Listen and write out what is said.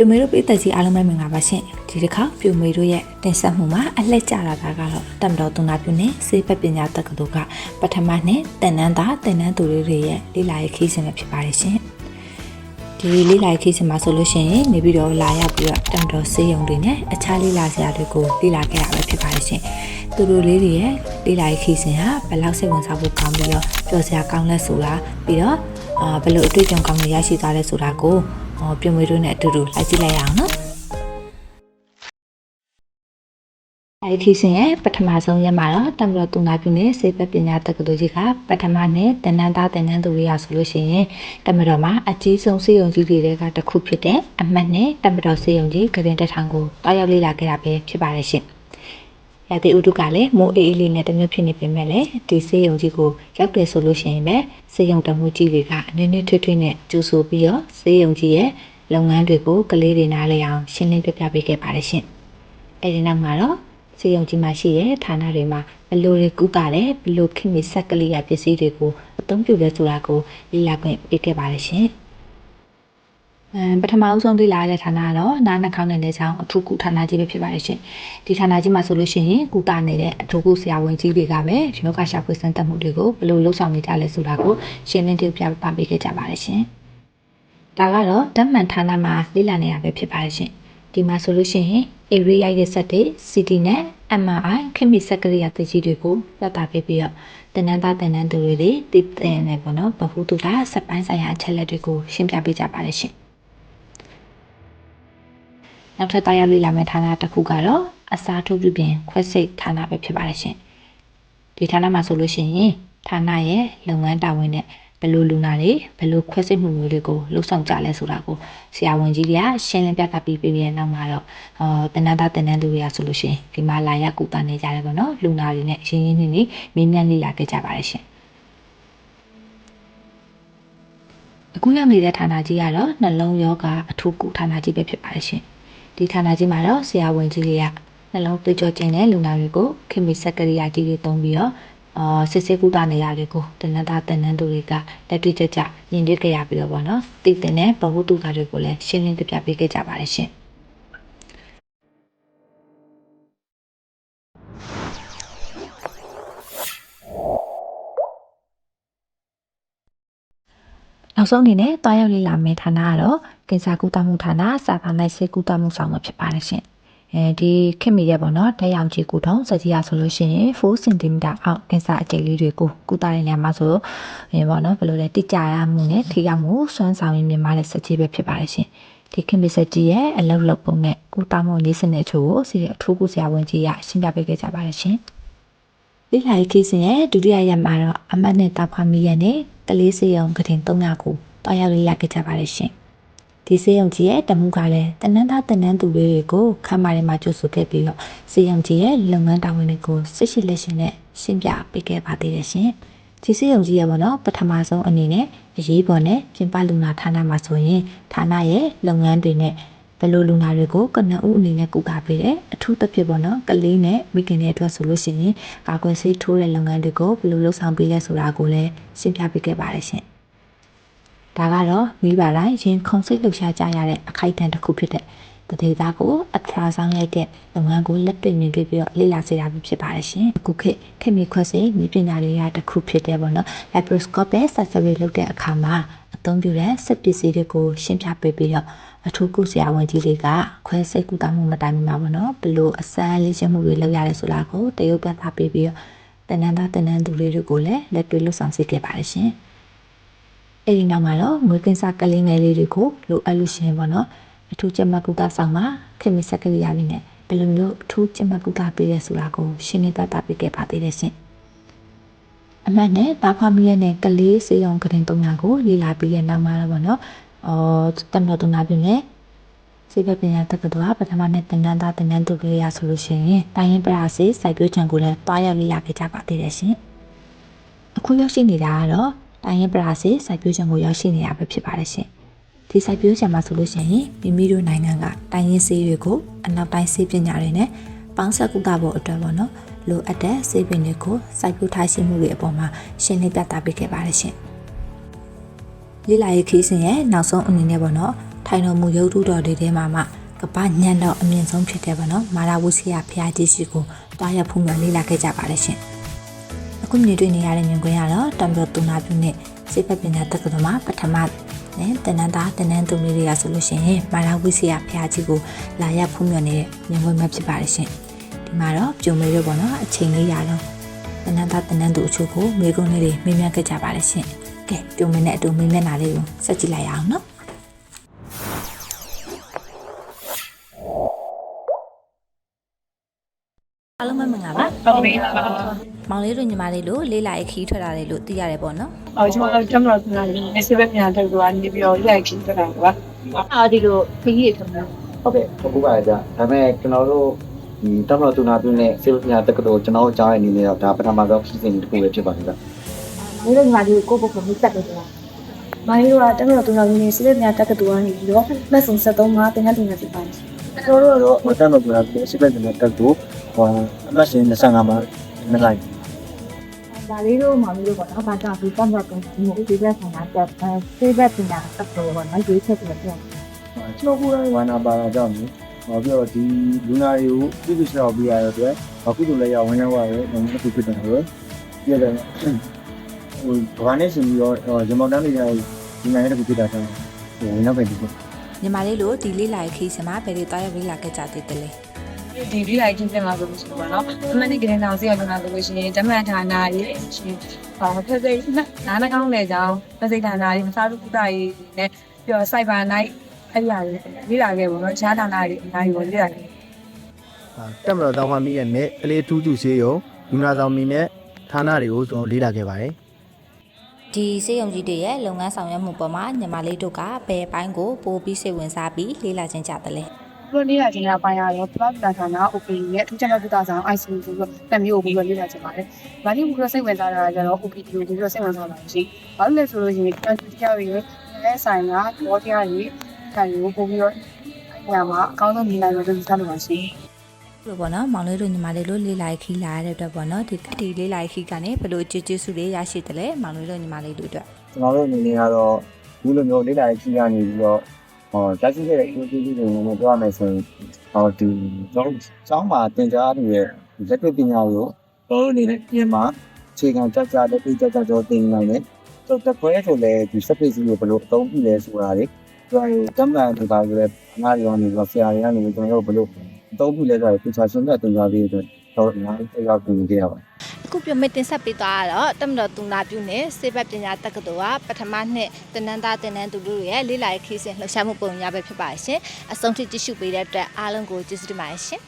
ပြိုမေတို့ပြည်သက်ကြီးအားလုံးပဲမင်္ဂလာပါရှင်ဒီတစ်ခါပြိုမေတို့ရဲ့တင်ဆက်မှုမှာအလှည့်ကျလာတာကတော့တမ်တော်သူနာပြုနဲ့စေပပညာတက္ကသိုလ်ကပထမနှစ်တင်နန်းသားတင်နန်းသူတွေရဲ့လေ့လာရေးခီးစဉ်ပဲဖြစ်ပါတယ်ရှင်ဒီလေ့လာရေးခီးစဉ်မှာဆိုလို့ရှိရင်နေပြီးတော့လာရောက်ပြီးတော့တမ်တော်စေးရုံတွေနဲ့အခြားလေ့လာစရာတွေကိုလေ့လာခဲ့ရပဲဖြစ်ပါတယ်ရှင်သူတို့လေးတွေရဲ့လေ့လာရေးခီးစဉ်ဟာဘယ်လောက်စိတ်ဝင်စားဖို့ကောင်းပြီးတော့ကြော်စရာကောင်းလဲဆိုတာပြီးတော့အာဘယ်လိုအတွေ့အကြုံကောင်းတွေရရှိသွားလဲဆိုတာကို ဟောပြုံမွေတို့နဲ့အတူတူလိုက်ကြည့်လိုက်ရအောင်နော်အဲဒီခီးစဉ်ရဲ့ပထမဆုံးရက်မှာတော့တံမြတော်သူနာပြုနဲ့စေပပညာတက္ကသိုလ်ကြီးကပထမနဲ့တဏ္ဍသားတဏ္ဍသူတွေရဆိုလို့ရှိရင်တံမြတော်မှာအကြီးဆုံးစေယုံကြီးတွေကတစ်ခုဖြစ်တဲ့အမှတ်နဲ့တံမြတော်စေယုံကြီးကရင်တက်ထောင်ကိုတောက်ရောက်လေ့လာခဲ့တာပဲဖြစ်ပါတယ်ရှင် ရတဲ့ဥဒုကလည်းမိုးအေးအေးလေးနဲ့တမျိုးဖြစ်နေပြင်မဲ့လေဒီစေယုံကြီးကိုရောက်တယ်ဆိုလို့ရှိရင်ပဲစေယုံတမှုကြီးတွေကနည်းနည်းထွေးထွေးနဲ့ကျူဆူပြီးတော့စေယုံကြီးရဲ့လုပ်ငန်းတွေကိုကလေးတွေနားလည်အောင်ရှင်းလင်းပြပြပေးခဲ့ပါတယ်ရှင်အဲဒီနောက်မှာတော့စေယုံကြီးမှာရှိတဲ့ဌာနတွေမှာဘယ်လိုတွေကုသတယ်ဘယ်လိုခင်မီဆက်ကလေးရပစ္စည်းတွေကိုအသုံးပြုလဲဆိုတာကိုလေ့လာခွင့်ပေးခဲ့ပါတယ်ရှင်အမ် ပထမအဆုံးလေ့လာရတဲ့ဌာနကတော့နားနှာခေါင်းနဲ့လက်ချောင်းအထူးကုဌာနကြီးပဲဖြစ်ပါတယ်ရှင်ဒီဌာနကြီးမှာဆိုလို့ရှိရင်ကုသနေတဲ့အထူးကုဆရာဝန်ကြီးတွေကပဲဒီလောကရှာဖွေစမ်းသပ်မှုတွေကိုဘယ်လိုလုပ်ဆောင်နေကြလဲဆိုတာကိုရှင်းလင်းပြပြပပေးခဲ့ကြပါတယ်ရှင်ဒါကတော့ဓာတ်မှန်ဌာနမှာလေ့လာနေတာပဲဖြစ်ပါတယ်ရှင်ဒီမှာဆိုလို့ရှိရင် area ရိုက်တဲ့စက်တွေ CT နဲ့ MRI ခင်မီစက်ကရိယာသိကြီးတွေကိုပြသပေးပြီးတော့တဏ္ဍသားတဏ္ဍသူတွေတွေတည်တဲ့နေပေါ့နော်ဘဟုတုကစက်ပိုင်းဆိုင်ရာအချက်လက်တွေကိုရှင်းပြပေးကြပါတယ်ရှင် နောက်ထပ်တရားလေ့လာမယ့်ဌာနတစ်ခုကတော့အစာထုတ်ပြုပြင်ခွဲစိတ်ဌာနပဲဖြစ်ပါတယ်ရှင်ဒီဌာနမှာဆိုလို့ရှိရင်ဌာနရဲ့လုပ်ငန်းတာဝန်နဲ့ဘယ်လိုလူနာတွေဘယ်လိုခွဲစိတ်မှုမျိုးတွေကိုလှုပ်ဆောင်ကြလဲဆိုတာကိုဆရာဝန်ကြီးတွေကရှင်းလင်းပြသပေးပြီးတဲ့နောက်မှာတော့အာတဏ္ဍသားတဏ္ဍသူတွေကဆိုလို့ရှိရင်ဒီမှာလာရောက်ကုသနေကြတယ်ပေါ့နော်လူနာတွေနဲ့ရင်းရင်းနှီးနှီးမင်းမြန်လေးလာခဲ့ကြပါတယ်ရှင်အခုရောက်နေတဲ့ဌာနကြီးကတော့နှလုံးယောဂအထူးကုဌာနကြီးပဲဖြစ်ပါတယ်ရှင် ဒီဌာနကြီးမှာတော့ဆရာဝန်ကြီးတွေကနှလုံးသွေးကြောကျင်တဲ့လူနာတွေကိုခင်မီစက်ကရိယာကြီးတွေသုံးပြီးတော့အာစစ်စစ်ကုသနေရတယ်ကိုတဏ္ဍတာတဏ္ဍန်တို့တွေကလက်တွေ့ကြကြရင်တွေ့ကြရပြီးတော့ဗောနော်သိတဲ့နဲ့ဘဝတုတာတွေကိုလည်းရှင်းလင်းပြပြပေးခဲ့ကြပါတယ်ရှင် နောက်ဆုံးအနေနဲ့တွားရောက်လေ့လာမယ့်ဌာနကတော့ကင်ဆာကုသမှုဌာနစာဖာနိုင်ဆေးကုသမှုဆောင်မှာဖြစ်ပါတယ်ရှင်အဲဒီခင်မီရဲ့ပေါ့နော်ဓာတ်ရောင်ခြည်ကုထုံးစကြီးရဆိုလို့ရှိရင်4 cm အောက်ကင်ဆာအကျိတ်လေးတွေကိုကုသတဲ့နေရာမှာဆိုရင်ပေါ့နော်ဘယ်လိုလဲတိကျရမှုနဲ့ထိရောက်မှုစွမ်းဆောင်ရည်မြင်မာတဲ့စကြီးပဲဖြစ်ပါတယ်ရှင်ဒီခင်မီစကြီးရဲ့အလုပ်လုပ်ပုံနဲ့ကုသမှုနည်းစနစ်ချို့ကိုစီအထူးကုဆရာဝန်ကြီးကရှင်းပြပေးခဲ့ကြပါတယ်ရှင်လိလာရေးခေးစဉ်ရဲ့ဒုတိယရက်မှာတော့အမတ်နဲ့တာဖာမီရဲ့နဲ့ ကလေးစေယုံကတင်300ကိုတောက်ရောက်လေးလာခဲ့ကြပါတယ်ရှင်ဒီစေယုံကြီးရဲ့တမှုကလည်းတနန်းသားတနန်းသူလေးတွေကိုခမ်းမာထဲမှာကြိုဆိုခဲ့ပြီးတော့စေယုံကြီးရဲ့လုပ်ငန်းတာဝန်တွေကိုစစ်ရှိလက်ရှင်နဲ့ရှင်းပြပေးခဲ့ပါသေးတယ်ရှင်ဒီစေယုံကြီးရဲ့ပေါ့နော်ပထမဆုံးအနေနဲ့အရေးပေါ်နဲ့ပြင်ပလူနာဌာနမှာဆိုရင်ဌာနရဲ့လုပ်ငန်းတွေနဲ့ ဘယ်လိုလူနာတွေကိုကနဦးအနေနဲ့ကုသပေးတယ်အထူးသဖြင့်ပေါ့နော်ကလေးနဲ့မိခင်တွေအတွက်ဆိုလို့ရှိရင်ကာကွယ်ဆေးထိုးတဲ့လုပ်ငန်းတွေကိုဘယ်လိုလုပ်ဆောင်ပေးလဲဆိုတာကိုလည်းရှင်းပြပေးခဲ့ပါတယ်ရှင်ဒါကတော့မိဘတိုင်းရင်ခုန်စိတ်လှုပ်ရှားကြရတဲ့အခိုက်အတန့်တစ်ခုဖြစ်တဲ့တတိသားကိုအထရာဆောင်ရိုက်တဲ့လုပ်ငန်းကိုလက်တွေ့မြင်တွေ့ပြီးတော့လေ့လာစေတာဖြစ်ပါတယ်ရှင်အခုခေတ်ခင်မီခွက်စိမိပညာတွေရတစ်ခုဖြစ်တဲ့ပေါ့နော် laparoscope နဲ့ surgery လုပ်တဲ့အခါမှာ အသုံးပြုတဲ့စက်ပစ္စည်းတွေကိုရှင်းပြပေးပြီးတော့အထူးကုဆရာဝန်ကြီးတွေကခွဲစိတ်ကုသမှုမတိုင်မီမှာပေါ့နော်ဘလို့အစမ်းလေးချင်းမှုတွေလုပ်ရတယ်ဆိုတာကိုတရုပ်ပြသပေးပြီးတော့တဏ္ဍာတဏ္ဍန်သူလေးတွေကိုလည်းလက်တွေ့လှုပ်ဆောင်စေခဲ့ပါတယ်ရှင်အဲ့ဒီနောက်မှာတော့ငွေကင်းစားကလေးငယ်လေးတွေကိုလိုအပ်လို့ရှိရင်ပေါ့နော်အထူးကျမကုသဆောင်မှာခင်မီစက်ကလေးရလေးနဲ့ဘယ်လိုမျိုးအထူးကျမကုသပေးရဲဆိုတာကိုရှင်းလင်းပြသပေးခဲ့ပါသေးတယ်ရှင် အမှန်နဲ့တာဖာမီရဲ့နဲ့ကလေးစေးအောင်ကရင်တုံးညာကိုလေ့လာပြီးတဲ့နောက်မှာတော့ဗောနော်အော်တမတော်တုံနာပြင်နဲ့စေဘပညာတက္ကသိုလ်ကပထမနဲ့တင်တန်းသားတင်တန်းသူတွေရဆိုလို့ရှိရင်တိုင်းရင်ပရာစေစိုက်ပျိုးချံကိုလည်းတွားရောက်လေ့လာခဲ့ကြပါသေးတယ်ရှင်အခုရောက်ရှိနေတာကတော့တိုင်းရင်ပရာစေစိုက်ပျိုးချံကိုရောက်ရှိနေတာပဲဖြစ်ပါတယ်ရှင်ဒီစိုက်ပျိုးချံမှာဆိုလို့ရှိရင်မိမိတို့နိုင်ငံကတိုင်းရင်စေးတွေကိုအနောက်တိုင်းစေးပညာတွေနဲ့ပေါင်းဆက်ကုသဖို့အတွက်ပေါ့နော် လိုအပ်တဲ့စေပင်တွေကိုစိုက်ပျိုးထားရှိမှုတွေအပေါ်မှာရှင်းလင်းပြသပေးခဲ့ပါတယ်ရှင်။လိလာရေးခီးစဉ်ရဲ့နောက်ဆုံးအနေနဲ့ပေါ့နော်ဌထိုင်တော်မူရုပ်ထုတော်တွေထဲမှာမှကပ္ပညံတော်အမြင့်ဆုံးဖြစ်တဲ့ဗောနော်မာရာဝုစီယဖျားကြီးရှိကိုတွားရဖုံးမြော်လေးလာခဲ့ကြပါတယ်ရှင်အခုမြင်တွေ့နေရတဲ့မြင်ကွင်းကတော့တံပြောသူနာပြုနဲ့စိတ်ဖက်ပညာတက္ကသိုလ်မှာပထမနဲ့တနန်းသားတနန်းသူလေးတွေကဆိုလို့ရှိရင်မာရာဝုစီယဖျားကြီးကိုလာရဖုံးမြော်နေတဲ့မြင်ကွင်းပဲဖြစ်ပါတယ်ရှင် ဒီမှာတော့ပြုံမေတို့ဗောနော်အချိန်လေးရတော့တနန်းသားတနန်းသူအချို့ကိုမိကုန်းလေးတွေမေးမြန်းခဲ့ကြပါတယ်ရှင်ကဲပြုံမေနဲ့အတူမေးမြန်းတာလေးကိုဆက်ကြည့်လိုက်ရအောင်နော်အားလုံးပဲမင်္ဂလာပါဟုတ်ကဲ့ပါမောင်လေးတို့ညီမလေးတို့လေးလာရေးခီးထွက်လာတယ်လို့သိရတယ်ပေါ့နော်အော်ကျွန်တော်ကျွန်တော်ကလည်း SMS ပြန်ထုတ်သွားနေပြီးတော့ရိုက်ကြည့်ကြတာပါအာဒီလိုခကြီးရထုံးတယ်ဟုတ်ကဲ့ဟုတ်ပါကြဒါပေမဲ့ကျွန်တော်တို့ ဒီတမတော်တူနာပြုနဲ့စေပညာတက္ကသိုလ်ကျွန်တော်တို့ကြားရနေနေတော့ဒါပထမဆုံးဖြစ်စဉ်တစ်ခုပဲဖြစ်ပါတယ်ဗျဒီလိုညီမလေးကိုကိုကိုကိုစက်တယ်ကွာမိုင်းတို့ကတမတော်သူတော်ကြီးနေစစ်ပြန်တက်ကတူကနေပြီးတော့လက်စုံ73မှာတင်တဲ့တင်နေဖြစ်ပါတယ်ကျွန်တော်တို့ဟိုတမတော်တူနာပြုစေပညာတက္ကသိုလ်ဟိုအမှတ်ရှင်25မှာမလိုက်ဒါလေးတို့မှလေးတို့ပေါ့နော်ဘာကြောင့်ဒီတမတော်ကဒီလိုဒီဘက်ဆန္ဒတက်ဆေးဘက်တင်တာတက်တော့ပေါ့နော်ဒီချက်ပြပြောကျွန်တော်ကိုယ်တိုင်ဝါနာပါတာကြောင့် ဟောပြီးတော့ဒီလူနာတွေကိုပြည့်စုံရှောက်ပြရတဲ့အတွက်အခုတို့လည်းရဝင်ရောက်ရတယ်ဘယ်လိုဖြစ်တယ်လဲပြရတယ်ဟိုဘာနဲ့ရှင်ပြီးတော့ဂျမော်တန်းလေးရဒီနိုင်တဲ့ခုဖြစ်တာတော့ဟိုဝင်ရောက်ပဲဒီညီမလေးတို့ဒီလေးလာရေးခီးစမှာဘယ်လိုတွားရောက်လေးလာခဲ့ကြသေးတယ်လဲဒီဒီလိုက်ချင်းတင်လာဆိုလို့ရှိပါတော့အမနဲ့ကလေးတော်စီရောက်လာဆိုလို့ရှိရင်ဓမ္မဌာနရေးရှင်ဟောဖက်စိတ်နားနှကောင်းလေကြောင်းဖက်စိတ်ဌာနရေးမစားလို့ကုသရေးနဲ့ပြီးတော့ cyber night အဲ့ဒီဟာတွေလေ့လာခဲ့ပေါ့နော်ခြားဌာနတွေအများကြီးပေါ့လေ့လာခဲ့တက်မတော်တောင်းမှမိရဲ့နဲ့ကလေးထူးထူးဆေးရုံလူနာဆောင်မီနဲ့ဌာနတွေကိုကျွန်တော်လေ့လာခဲ့ပါတယ်ဒီစေယုံကြီးတွေရဲ့လုပ်ငန်းဆောင်ရွက်မှုပေါ်မှာညီမလေးတို့ကဘယ်ပိုင်းကိုပိုပြီးစိတ်ဝင်စားပြီးလေးလာခြင်းကြတယ်လဲဘလို့လေ့လာခြင်းကပိုင်းရတော့ plus ဌာန OP ရဲ့အထူးချက်ကုသဆောင် ICU ဆိုတော့တက်မျိုးကိုပြီးတော့လေ့လာခြင်းပါတယ်။ဘာလို့ဘုရားစိတ်ဝင်စားတာလဲကျတော့ OP ကိုပြီးတော့စိတ်ဝင်စားတာရှိ။ဘာလို့လဲဆိုလို့ရှိရင် quantity တွေလဲဆိုင်ကဘောတရားတွေ ခံယူပို့ပြီးတော့အဲ့ဒါမှာအကောင်းဆုံးမြင်နိုင်လို့ဒီစားလို့ပါရှိ။လို့ပေါ့နော်မောင်လေးတို့ညီမလေးတို့လေးလာရေးခီးလာရတဲ့အတွက်ပေါ့နော်ဒီဒီလေးလာရေးခီးကနေဘယ်လိုကြည်ကြည်စုတွေရရှိတယ်လဲမောင်လေးတို့ညီမလေးတို့အတွက်ကျွန်တော်တို့အနေနဲ့ကတော့ဘူးလိုမျိုးလေးလာကြီးရနေပြီးတော့ဟောတက်ရှိတဲ့အကျိုးကျေးဇူးတွေနဲ့ပြောရမယ်ဆိုရင်ဟောဒီကျွန်တော်ကျောင်းမှာသင်ကြားရတဲ့လက်တွေ့ပညာကိုတို့အနေနဲ့ပြင်မှာအခြေခံကြကြလက်တွေ့ကြကြတော့သင်နိုင်တယ်။တော့တက်ခွဲဆိုလဲဒီစက်ပစ္စည်းကိုဘယ်လိုအသုံးပြုလဲဆိုတာလေ ကျွန်တော်တမန်တို့ပါဆိုလဲအမားရောနေတော့ဆရာတွေကနေကျွန်တော်တို့ဘယ်လိုအသုံးပြုလဲဆိုတော့သူချာရှင်းတဲ့သင်ကြားပေးတဲ့တော့အများကြီးရောက်ပြင်ကြရပါတယ်အခုပြမတင်ဆက်ပေးသွားတာတော့တမတော်သူနာပြုနဲ့စေဘက်ပညာတက္ကသိုလ်ကပထမနှစ်တနန်းသားတင်နန်းသူတို့ရဲ့လေးလာရေးခီးစဉ်လှူရှာမှုပုံရပဲဖြစ်ပါရှင်အဆုံးထိကြည့်ရှုပေးတဲ့အတွက်အားလုံးကိုကျေးဇူးတင်ပါတယ်ရှင်